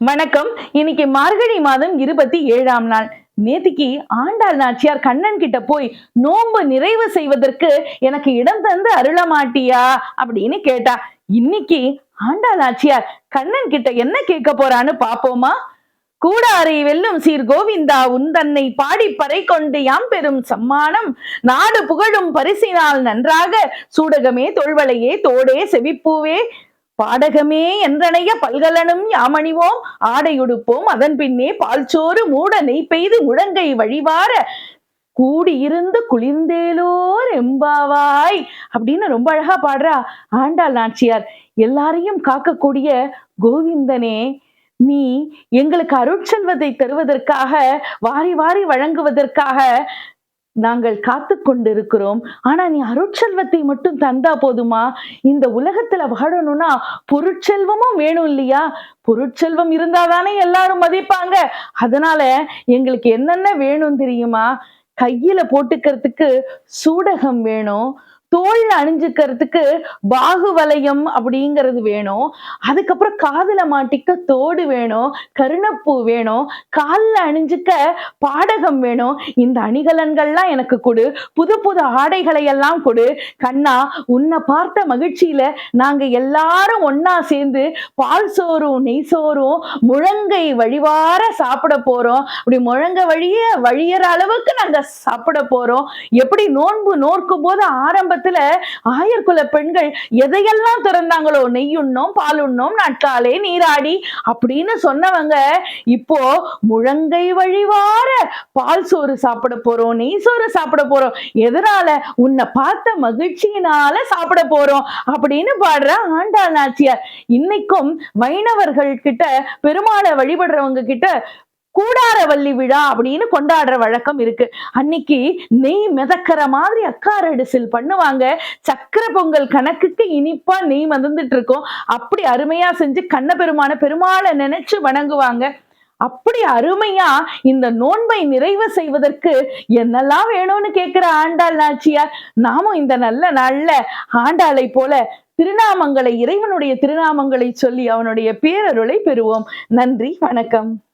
வணக்கம். இன்னைக்கு மார்கழி மாதம் இருபத்தி ஏழாம் நாள். நேத்திக்கு ஆண்டாள் நாச்சியார் கண்ணன் கிட்ட போய் நோன்பு நிறைவு செய்வதற்கு எனக்கு இடம் தந்து அருள மாட்டியா அப்படின்னு கேட்டா இன்னைக்கு ஆண்டாள் நாச்சியார் கண்ணன் கிட்ட என்ன கேட்க போறான்னு பாப்போமா? கூடாரை வெல்லும் சீர் கோவிந்தா உன் தன்னை பாடி பறை கொண்டு யாம் பெரும் சம்மானம். நாடு புகழும் பரிசினால் நன்றாக சூடகமே தொல்வளையே தோடே செவிப்பூவே. பாடகமே என்றனைய பல்கலனும் யாமணிவோம். ஆடையுடுப்போம். அதன் பின்னே பால்சோறு மூட நெய் பெய்து முழங்கை வழிவார கூடியிருந்து குளிர்ந்தேலோர் எம்பாவாய் அப்படின்னு ரொம்ப அழகா பாடுறா. ஆண்டாள் நாச்சியார் எல்லாரையும் காக்கக்கூடிய கோவிந்தனே நீ எங்களுக்கு அருட்செல்வத்தை தருவதற்காக வாரி வாரி வழங்குவதற்காக நாங்கள் காத்து கொண்டிருக்கிறோம். ஆனா நீ அருட்செல்வத்தை மட்டும் தந்தா போதுமா? இந்த உலகத்துல வாழணும்னா பொருட்செல்வமும் வேணும் இல்லையா? பொருட்செல்வம் இருந்தாதானே எல்லாரும் மதிப்பாங்க. அதனால எங்களுக்கு என்னென்ன வேணும் தெரியுமா? கையில போட்டுக்கிறதுக்கு சூடகம் வேணும். தோல்ல அணிஞ்சுக்கிறதுக்கு பாகு வளையம் அப்படிங்கிறது வேணும். அதுக்கப்புறம் காதுல மாட்டிக்க தோடு வேணும் கருணப்பூ வேணும் காலில் அணிஞ்சுக்க பாடகம் வேணும். இந்த அணிகலன்கள்லாம் எனக்கு கொடு. புது புது ஆடைகளை எல்லாம் கொடு. கண்ணா உன்னை பார்த்த மகிழ்ச்சியில நாங்க எல்லாரும் ஒன்னா சேர்ந்து பால் சோறும் நெய் சோறும் முழங்கை வழிவார சாப்பிட போறோம். அப்படி முழங்க வழிய வழியற அளவுக்கு நாங்க சாப்பிட போறோம். எப்படி நோன்பு நோர்க்கும் போது ஆரம்பத்தில் ஆயர்குல பெண்கள் எதையெல்லாம் திறந்தாங்களோ நெய் பாலுண்ணோம் நாட்காலே நீராடி அப்படின்னு சொன்னவங்க இப்போ முழங்கை வழிவார பால் சோறு சாப்பிட போறோம் நெய் சோறு சாப்பிட போறோம் எதனால? உன்னை பார்த்த மகிழ்ச்சியினால சாப்பிட போறோம் அப்படின்னு பாடுற ஆண்டாள் நாச்சியார். இன்னைக்கும் வைணவர்கள் கிட்ட பெருமாளை வழிபடுறவங்க கிட்ட கூடாரவள்ளி விழா அப்படின்னு கொண்டாடுற வழக்கம் இருக்கு. அன்னைக்கு நெய் மிதக்கிற மாதிரி அக்காரடிசில் பண்ணுவாங்க. சக்கர பொங்கல் கணக்குக்கு இனிப்பா நெய் மதந்துட்டு இருக்கும். அப்படி அருமையா செஞ்சு கண்ண பெருமான பெருமாளை நினைச்சு வணங்குவாங்க. அப்படி அருமையா இந்த நோன்பை நிறைவு செய்வதற்கு என்னெல்லாம் வேணும்னு கேட்கிற ஆண்டாள் நாச்சியார்? நாமும் இந்த நல்ல நாள்ல ஆண்டாளை போல திருநாமங்களை இறைவனுடைய திருநாமங்களை சொல்லி அவனுடைய பேரருளை பெறுவோம். நன்றி வணக்கம்.